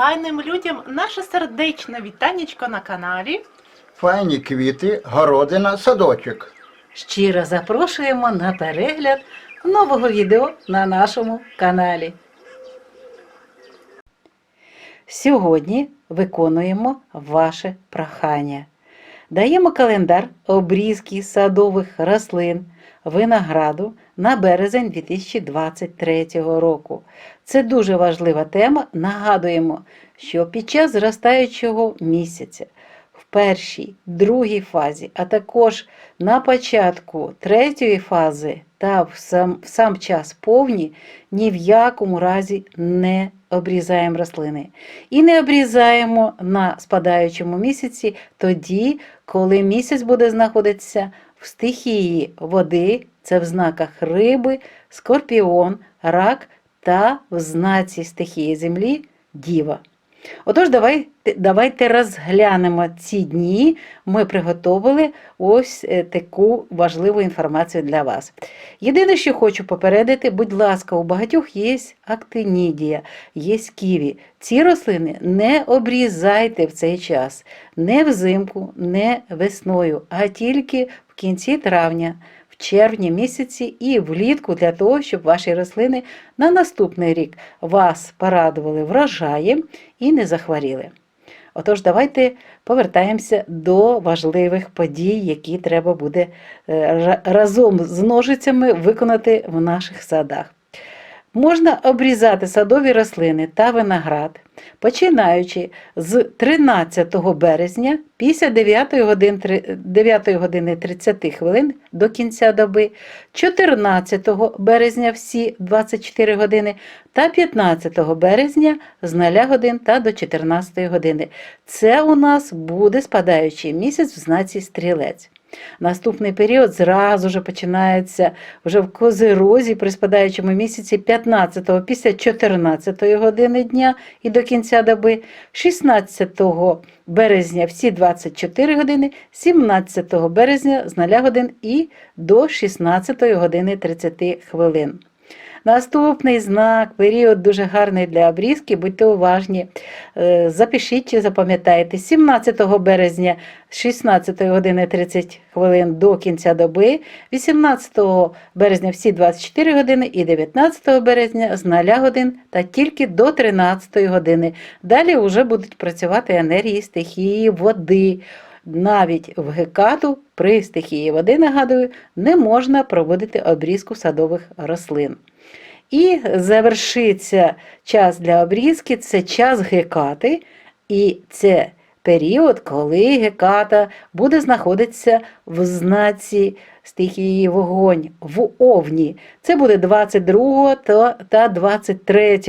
файним людям наше сердечне вітанечко на каналі. Файні квіти, городина, садочок. Щиро запрошуємо на перегляд нового відео на нашому каналі. Сьогодні виконуємо ваше прохання. Даємо календар обрізки садових рослин винограду на березень 2023 року. Це дуже важлива тема. Нагадуємо, що під час зростаючого місяця в першій, другій фазі, а також на початку третьої фази та в сам, в сам час повні ні в якому разі не обрізаємо рослини. І не обрізаємо на спадаючому місяці тоді, коли місяць буде знаходитися в стихії води, це в знаках риби, скорпіон, рак та в знаці стихії землі діва. Отож, давайте, давайте розглянемо ці дні. Ми приготовили ось е, таку важливу інформацію для вас. Єдине, що хочу попередити, будь ласка, у багатьох є актинідія, є ківі. Ці рослини не обрізайте в цей час, не взимку, не весною, а тільки в кінці травня. Червні місяці і влітку для того, щоб ваші рослини на наступний рік вас порадували врожаєм і не захворіли. Отож, давайте повертаємося до важливих подій, які треба буде е, разом з ножицями виконати в наших садах. Можна обрізати садові рослини та виноград, починаючи з 13 березня після 9 годин, 9 години 30 хвилин до кінця доби, 14 березня всі 24 години та 15 березня з 0 годин та до 14 години. Це у нас буде спадаючий місяць в знаці стрілець. Наступний період зразу ж починається вже в козирозі при спадаючому місяці 15-го після 14-ї години дня і до кінця доби, 16 березня всі 24 години, 17 березня з 0 годин і до 16 години 30 хвилин. Наступний знак, період дуже гарний для обрізки, будьте уважні. Е, Запишіть чи запам'ятайте 17 березня з 16 години 30 хвилин до кінця доби, 18 березня всі 24 години і 19 березня з 0 годин та тільки до 13 години. Далі вже будуть працювати енергії стихії води. Навіть в гекату при стихії води, нагадую, не можна проводити обрізку садових рослин. І завершиться час для обрізки це час гекати, і це період, коли геката буде знаходитися в знаці стихії вогонь в овні. Це буде 22 та, та 23.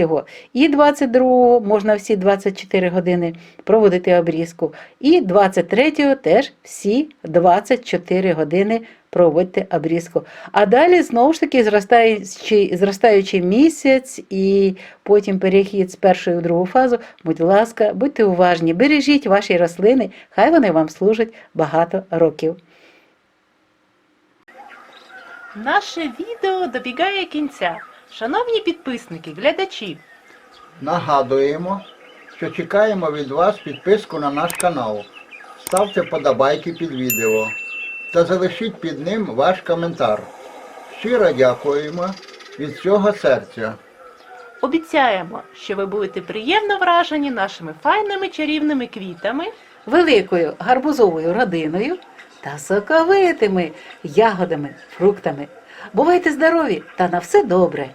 І 22 можна всі 24 години проводити обрізку. І 23 теж всі 24 години проводьте обрізку. А далі знову ж таки зростаючий, зростаючий місяць і потім перехід з першої в другу фазу. Будь ласка, будьте уважні, бережіть ваші рослини, хай вони вам служать багато років. Наше відео добігає кінця. Шановні підписники, глядачі, Нагадуємо, що чекаємо від вас підписку на наш канал. Ставте подобайки під відео та залишіть під ним ваш коментар. Щиро дякуємо від всього серця. обіцяємо, що ви будете приємно вражені нашими файними чарівними квітами. великою гарбузовою родиною та соковитими ягодами, фруктами. Бувайте здорові та на все добре!